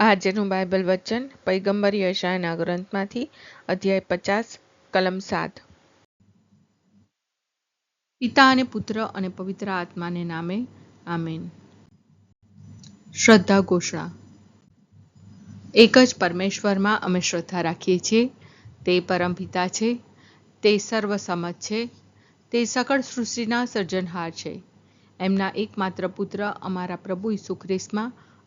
આજનું બાઇબલ વચન પૈગંબર યશાયાના ગ્રંથમાંથી અધ્યાય પચાસ, કલમ સાત. પિતા અને પુત્ર અને પવિત્ર આત્માને નામે, આમેન. શ્રદ્ધા ઘોષણા. એક જ પરમેશ્વરમાં અમે શ્રદ્ધા રાખીએ છીએ. તે પરમપિતા છે. તે સર્વસમજ છે. તે સકળ સૃષ્ટિના સર્જનહાર છે. એમના એકમાત્ર પુત્ર અમારા પ્રભુ ઈસુ ખ્રિસ્તમાં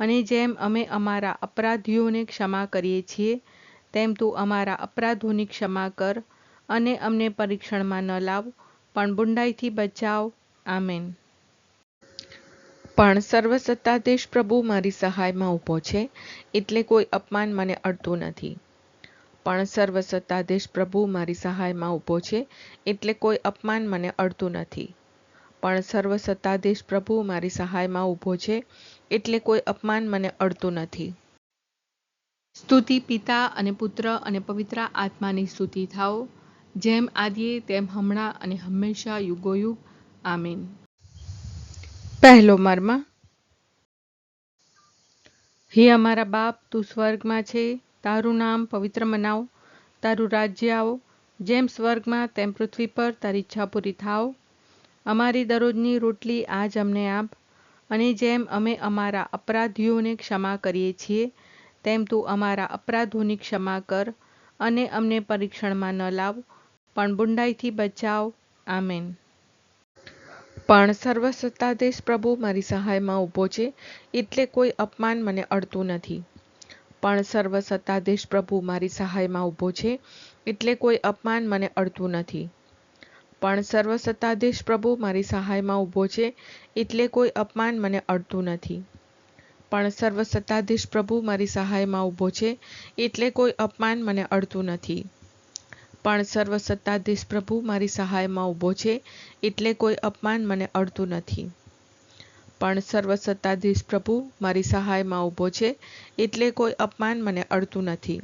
અને જેમ અમે અમારા અપરાધીઓને ક્ષમા કરીએ છીએ, તેમ તું અમારા અપરાધોની ક્ષમા કર અને અમને પરીક્ષણમાં ન લાવ, પણ બુંડાઈથી બચાવ. આમેન. પણ સર્વસત્તાધીશ પ્રભુ મારી સહાયમાં ઊભો છે, એટલે કોઈ અપમાન મને અડતું નથી. પણ સર્વસત્તાધીશ પ્રભુ મારી સહાયમાં ઊભો છે, એટલે કોઈ અપમાન મને અડતું નથી. પણ સર્વસત્તાધીશ પ્રભુ મારી સહાયમાં ઊભો છે એટલે કોઈ અપમાન મને અડતું નથી. સ્તુતિ પિતા અને પુત્ર અને પવિત્ર આત્માની સ્તુતિ થાઓ. જેમ આદિએ તેમ હમણાં અને હંમેશા યુગોયુગ. આમીન. પહેલો મર્મ. હે અમારા બાપ તું સ્વર્ગમાં છે. તારું નામ પવિત્ર મનાવ. તારું રાજ્ય આવો. જેમ સ્વર્ગમાં તેમ પૃથ્વી પર તારી ઈચ્છા પૂરી થાવ અમારી દરરોજની રોટલી આજ અમને આપ. અને જેમ અમે અમારા અપરાધીઓને ક્ષમા કરીએ છીએ, તેમ તું અમારા અપરાધોની ક્ષમા કર અને અમને પરીક્ષણમાં ન લાવ, પણ બુંડાઈથી બચાવ. આમેન. પણ સર્વસત્તાધીશ પ્રભુ મારી સહાયમાં ઊભો છે, એટલે કોઈ અપમાન મને અડતું નથી. પણ સર્વસત્તાધીશ પ્રભુ મારી સહાયમાં ઊભો છે, એટલે કોઈ અપમાન મને અડતું નથી. પણ સર્વસત્તાધીશ પ્રભુ મારી સહાયમાં ઊભો છે એટલે કોઈ અપમાન મને અડતું નથી. પણ સર્વસત્તાધીશ પ્રભુ મારી સહાયમાં ઊભો છે એટલે કોઈ અપમાન મને અડતું નથી. પણ સર્વસત્તાધીશ પ્રભુ મારી સહાયમાં ઊભો છે એટલે કોઈ અપમાન મને અડતું નથી. પણ સર્વસત્તાધીશ પ્રભુ મારી સહાયમાં ઊભો છે એટલે કોઈ અપમાન મને અડતું નથી.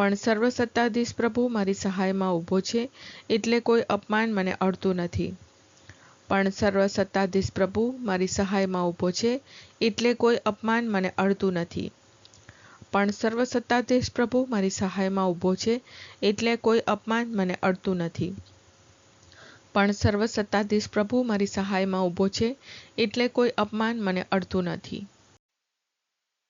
પણ સર્વસત્તાધીશ પ્રભુ મારી સહાયમાં ઊભો છે, એટલે કોઈ અપમાન મને અડતું નથી. પણ સર્વસત્તાધીશ પ્રભુ મારી સહાયમાં ઊભો છે, એટલે કોઈ અપમાન મને અડતું નથી. પણ સર્વસત્તાધીશ પ્રભુ મારી સહાયમાં ઊભો છે, એટલે કોઈ અપમાન મને અડતું નથી. પણ સર્વસત્તાધીશ પ્રભુ મારી સહાયમાં ઊભો છે, એટલે કોઈ અપમાન મને અડતું નથી.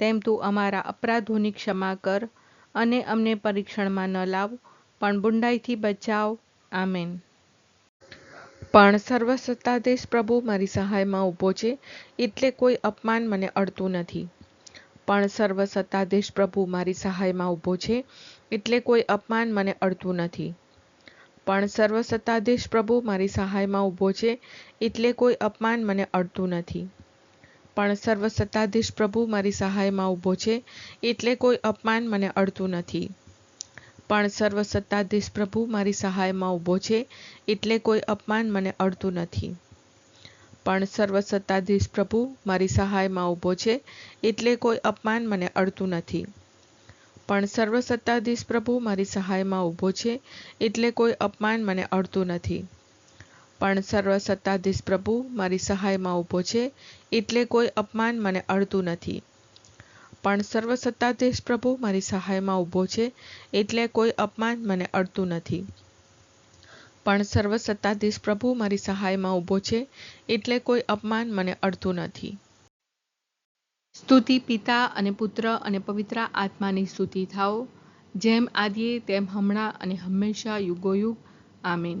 તેમ તું અમારા અપરાધોની ક્ષમા કર અને અમને પરીક્ષણમાં ન લાવ, પણ બુંડાઈથી બચાવ. આમેન. પણ સર્વસત્તાધીશ પ્રભુ મારી સહાયમાં ઊભો છે, એટલે કોઈ અપમાન મને અડતું નથી. પણ સર્વસત્તાધીશ પ્રભુ મારી સહાયમાં ઊભો છે, એટલે કોઈ અપમાન મને અડતું નથી. પણ સર્વસત્તાધીશ પ્રભુ મારી સહાયમાં ઊભો છે, એટલે કોઈ અપમાન મને અડતું નથી. પણ સર્વસત્તાધીશ પ્રભુ મારી સહાયમાં ઊભો છે, એટલે કોઈ અપમાન મને અડતું નથી. પણ સર્વસત્તાધીશ પ્રભુ મારી સહાયમાં ઊભો છે, એટલે કોઈ અપમાન મને અડતું નથી. પણ સર્વસત્તાધીશ પ્રભુ મારી સહાયમાં ઊભો છે, એટલે કોઈ અપમાન મને અડતું નથી. પણ સર્વસત્તાધીશ પ્રભુ મારી સહાયમાં ઊભો છે, એટલે કોઈ અપમાન મને અડતું નથી. પણ સર્વસત્તાધીશ પ્રભુ મારી સહાયમાં ઊભો છે, એટલે કોઈ અપમાન મને અડતું નથી. પણ સર્વસત્તાધીશ પ્રભુ મારી સહાયમાં ઊભો છે, એટલે કોઈ અપમાન મને અડતું નથી. પણ સર્વસત્તાધીશ પ્રભુ મારી સહાયમાં ઊભો છે, એટલે કોઈ અપમાન મને અડતું નથી. સ્તુતિ પિતા અને પુત્ર અને પવિત્ર આત્માની સ્તુતિ થાઓ, જેમ આદિએ તેમ હમણાં અને હંમેશા યુગોયુગ. આમીન.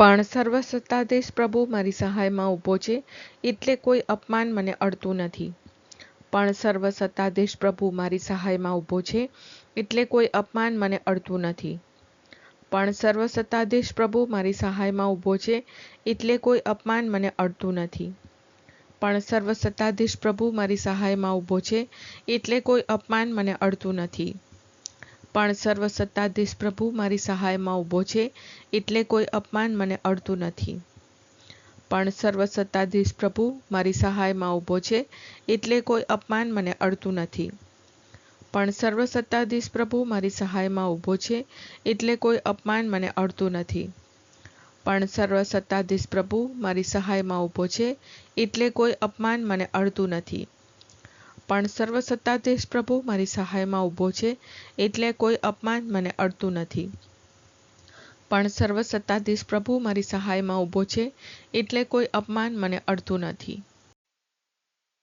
પણ સર્વસત્તાધીશ પ્રભુ મારી સહાયમાં ઊભો છે, એટલે કોઈ અપમાન મને અડતું નથી. પણ સર્વસત્તાધીશ પ્રભુ મારી સહાયમાં ઊભો છે, એટલે કોઈ અપમાન મને અડતું નથી. પણ સર્વસત્તાધીશ પ્રભુ મારી સહાયમાં ઊભો છે, એટલે કોઈ અપમાન મને અડતું નથી. પણ સર્વસત્તાધીશ પ્રભુ મારી સહાયમાં ઊભો છે, એટલે કોઈ અપમાન મને અડતું નથી. પણ સર્વસત્તાધીશ પ્રભુ મારી સહાયમાં ઊભો છે, એટલે કોઈ અપમાન મને અડતું નથી. પણ સર્વસત્તાધીશ પ્રભુ મારી સહાયમાં ઊભો છે, એટલે કોઈ અપમાન મને અડતું નથી. પણ સર્વસત્તાધીશ પ્રભુ મારી સહાયમાં ઊભો છે, એટલે કોઈ અપમાન મને અડતું નથી. પણ સર્વસત્તાધીશ પ્રભુ મારી સહાયમાં ઊભો છે, એટલે કોઈ અપમાન મને અડતું નથી. પણ સર્વસત્તાધીશ પ્રભુ મારી સહાયમાં ઊભો છે એટલે કોઈ અપમાન મને અડતું નથી. પણ સર્વસત્તાધીશ પ્રભુ મારી સહાયમાં ઊભો છે એટલે કોઈ અપમાન મને અડતું નથી.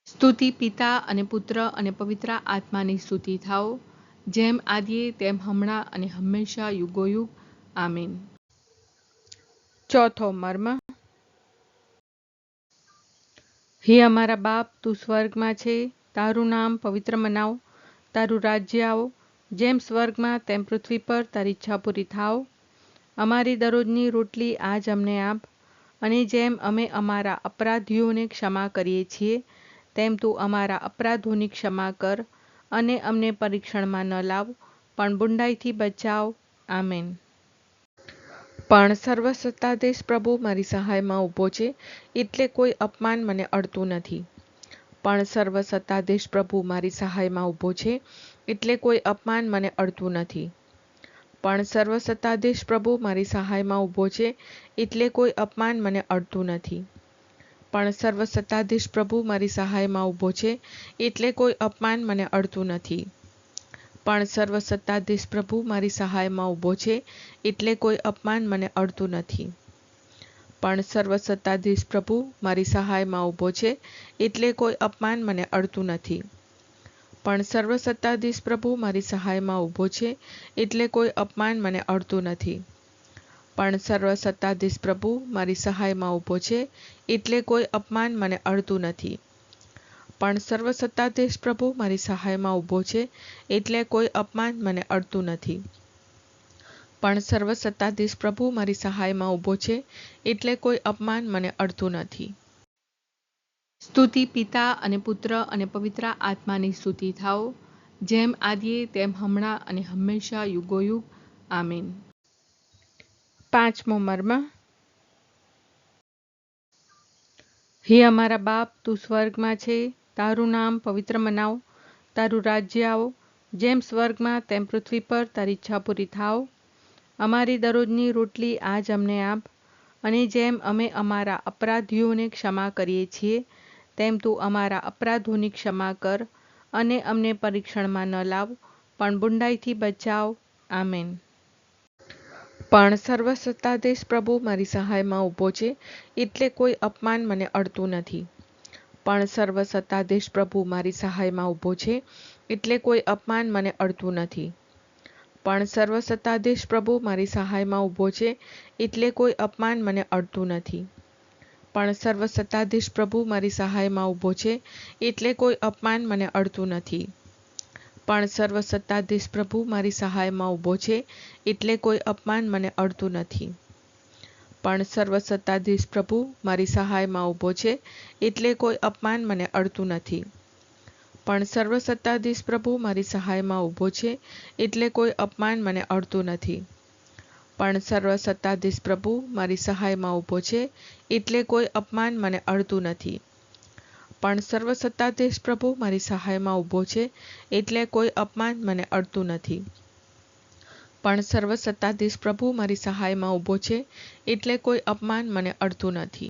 સ્તુતિ પિતા અને પુત્ર અને પવિત્ર આત્માની સ્તુતિ થાઓ જેમ આદિએ તેમ હમણાં અને હંમેશા યુગોયુગ. આમીન. ચોથો મર્મ. હે અમારા બાપ તું સ્વર્ગમાં છે તારું નામ પવિત્ર મનાવ, તારું રાજ્ય આવો, જેમ સ્વર્ગમાં તેમ પૃથ્વી પર તારી ઈચ્છા પૂરી થાવ અમારી દરરોજની રોટલી આજ અમને આપ, અને જેમ અમે અમારા અપરાધીઓને ક્ષમા કરીએ છીએ, તેમ તું અમારા અપરાધોની ક્ષમા કર અને અમને પરીક્ષણમાં ન લાવ, પણ બુંડાઈથી બચાવ. આમેન. પણ સર્વસત્તાધીશ પ્રભુ મારી સહાયમાં ઊભો છે, એટલે કોઈ અપમાન મને અડતું નથી. પણ સર્વસત્તાધીશ પ્રભુ મારી સહાયમાં ઊભો છે, એટલે કોઈ અપમાન મને અડતું નથી. પણ સર્વસત્તાધીશ પ્રભુ મારી સહાયમાં ઊભો છે, એટલે કોઈ અપમાન મને અડતું નથી. પણ સર્વસત્તાધીશ પ્રભુ મારી સહાયમાં ઊભો છે, એટલે કોઈ અપમાન મને અડતું નથી. પણ સર્વસત્તાધીશ પ્રભુ મારી સહાયમાં ઊભો છે, એટલે કોઈ અપમાન મને અડતું નથી. પણ સર્વસત્તાધીશ પ્રભુ મારી સહાયમાં ઊભો છે, એટલે કોઈ અપમાન મને અડતું નથી. પણ સર્વસત્તાધીશ પ્રભુ મારી સહાયમાં ઊભો છે, એટલે કોઈ અપમાન મને અડતું નથી. પણ સર્વસત્તાધીશ પ્રભુ મારી સહાયમાં ઊભો છે, એટલે કોઈ અપમાન મને અડતું નથી. પણ સર્વસત્તાધીશ પ્રભુ મારી સહાયમાં ઊભો છે, એટલે કોઈ અપમાન મને અડતું નથી. પણ સર્વસત્તાધીશ પ્રભુ મારી સહાયમાં ઊભો છે, એટલે કોઈ અપમાન મને અડતું નથી. સ્તુતિ પિતા અને પુત્ર અને પવિત્ર આત્માની સ્તુતિ થાઓ, જેમ આદિએ તેમ હમણાં અને હંમેશા યુગોયુગ. આમીન. પાંચમો મર્મ. હે અમારા બાપ, તું સ્વર્ગમાં છે, તારું નામ પવિત્ર મનાવ, તારું રાજ્ય આવો, જેમ સ્વર્ગમાં તેમ પૃથ્વી પર તારી ઈચ્છા પૂરી થાવ અમારી દરરોજની રોટલી આજ અમને આપ. અને જેમ અમે અમારા અપરાધીઓને ક્ષમા કરીએ છીએ, તેમ તું અમારા અપરાધોની ક્ષમા કર અને અમને પરીક્ષણમાં ન લાવ, પણ બુંડાઈથી બચાવ. આમેન. પણ સર્વસત્તાધીશ પ્રભુ મારી સહાયમાં ઊભો છે, એટલે કોઈ અપમાન મને અડતું નથી. પણ સર્વસત્તાધીશ પ્રભુ મારી સહાયમાં ઊભો છે, એટલે કોઈ અપમાન મને અડતું નથી. પણ સર્વસત્તાધીશ પ્રભુ મારી સહાયમાં ઊભો છે, એટલે કોઈ અપમાન મને અડતું નથી. પણ સર્વસત્તાધીશ પ્રભુ મારી સહાયમાં ઊભો છે, એટલે કોઈ અપમાન મને અડતું નથી. પણ સર્વસત્તાધીશ પ્રભુ મારી સહાયમાં ઊભો છે, એટલે કોઈ અપમાન મને અડતું નથી. પણ સર્વસત્તાધીશ પ્રભુ મારી સહાયમાં ઊભો છે, એટલે કોઈ અપમાન મને અડતું નથી. પણ સર્વસત્તાધીશ પ્રભુ મારી સહાયમાં ઊભો છે એટલે કોઈ અપમાન મને અડતું નથી. પણ સર્વસત્તાધીશ પ્રભુ મારી સહાયમાં ઊભો છે એટલે કોઈ અપમાન મને અડતું નથી. પણ સર્વસત્તાધીશ પ્રભુ મારી સહાયમાં ઊભો છે એટલે કોઈ અપમાન મને અડતું નથી. પણ સર્વસત્તાધીશ પ્રભુ મારી સહાયમાં ઊભો છે એટલે કોઈ અપમાન મને અડતું નથી.